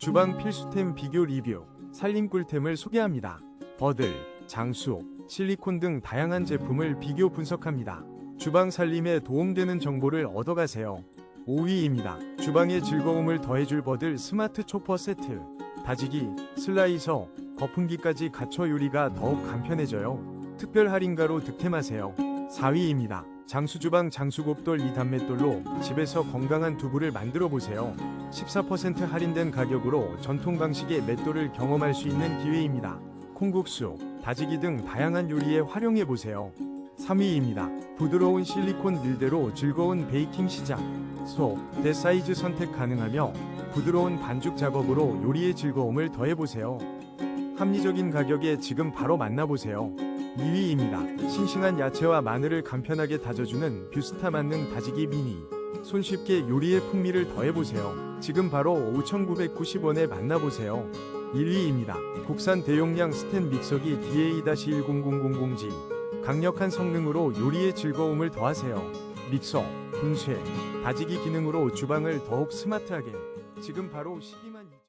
주방 필수템 비교 리뷰, 살림 꿀템을 소개합니다. 버들, 장수, 실리콘 등 다양한 제품을 비교 분석합니다. 주방 살림에 도움되는 정보를 얻어가세요. 5위입니다. 주방의 즐거움을 더해줄 버들 스마트 초퍼 세트. 다지기, 슬라이서, 거품기까지 갖춰 요리가 더욱 간편해져요. 특별 할인가로 득템하세요. 4위입니다. 장수주방 장수곱돌 2단맷돌로 집에서 건강한 두부를 만들어 보세요. 14% 할인된 가격으로 전통 방식의 맷돌을 경험할 수 있는 기회입니다. 콩국수, 다지기 등 다양한 요리에 활용해 보세요. 3위입니다. 부드러운 실리콘 밀대로 즐거운 베이킹 시작. 소, 대 사이즈 선택 가능하며 부드러운 반죽 작업으로 요리의 즐거움을 더해보세요. 합리적인 가격에 지금 바로 만나보세요. 2위입니다. 싱싱한 야채와 마늘을 간편하게 다져주는 뷰스타 만능 다지기 미니. 손쉽게 요리의 풍미를 더해보세요. 지금 바로 5,990원에 만나보세요. 1위입니다. 국산 대용량 스텐 믹서기 DA-1000000G. 강력한 성능으로 요리의 즐거움을 더하세요. 믹서, 분쇄, 다지기 기능으로 주방을 더욱 스마트하게. 지금 바로 12만